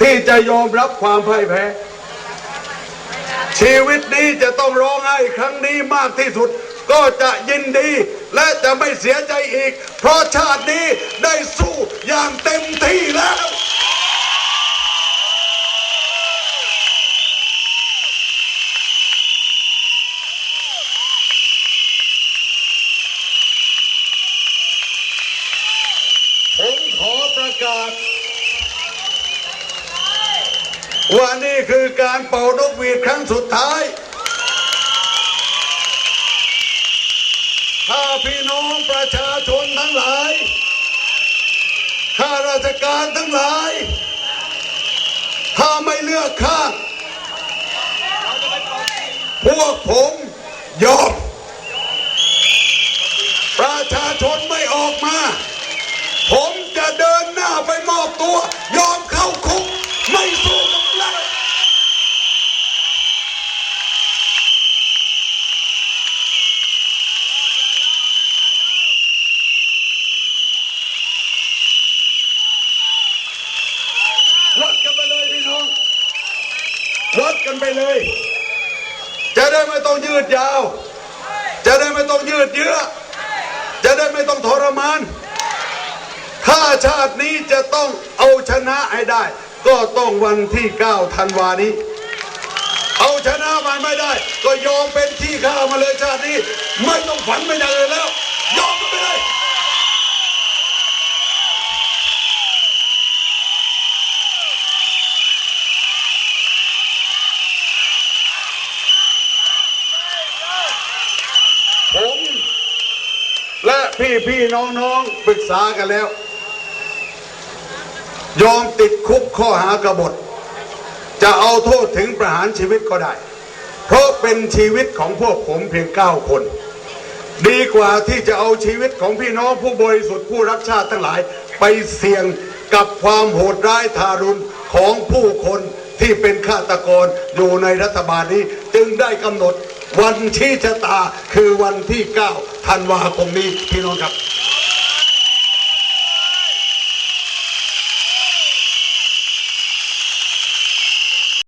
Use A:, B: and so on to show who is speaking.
A: ที่จะยอมรับความพ่ายแพ้ ชีวิตนี้จะต้องร้องไห้ครั้งนี้มากที่สุด ก็จะยินดีและจะไม่เสียใจอีก เพราะชาตินี้ได้สู้อย่างเต็มที่แล้วผมขอประกาศ ว่านี่คือการเป่านกหวีดครั้งสุดท้าย ถ้าพี่น้องประชาชนทั้งหลาย ข้าราชการทั้งหลาย ถ้าไม่เลือกข้างพวกผมยอมประชาชนไม่ออกมา ผมจะเดินหน้าไปมอบตัวยอมเข้าคุก ไม่สู้กับแล้ว วัดกันไปเลยพี่น้อง วัด กันไปเลย จะได้ไม่ต้องยืดยาว จะได้ไม่ต้องยืดเยื้อ จะได้ไม่ต้องทรมาน ถ้าชาตินี้จะต้องเอาชนะให้ได้ ก็ต้องวันที่9ธันวานี้ เอาชนะมันไม่ได้ ก็ยอมเป็นที่ข้ามาเลยชาตินี้ ไม่ต้องฝันไม่ได้เลยล้วยอมกันไปเลย ผม และ พี่พี่น้องน้องปรึกษากันแล้ว ยอมติดคุกข้อหากบฏ จะเอาโทษถึงประหารชีวิตก็ได้ เพราะเป็นชีวิตของพวกผมเพียงเก้าคน ดีกว่าที่จะเอาชีวิตของพี่น้องผู้บริสุทธิ์ผู้รักชาติทั้งหลาย ไปเสี่ยงกับความโหดร้ายทารุณของผู้คนที่เป็นฆาตกรอยู่ในรัฐบาลนี้จึงได้กำหนด วันชี้ชะตาคือวันที่ 9 ธันวาคมนี้พี่น้องครับ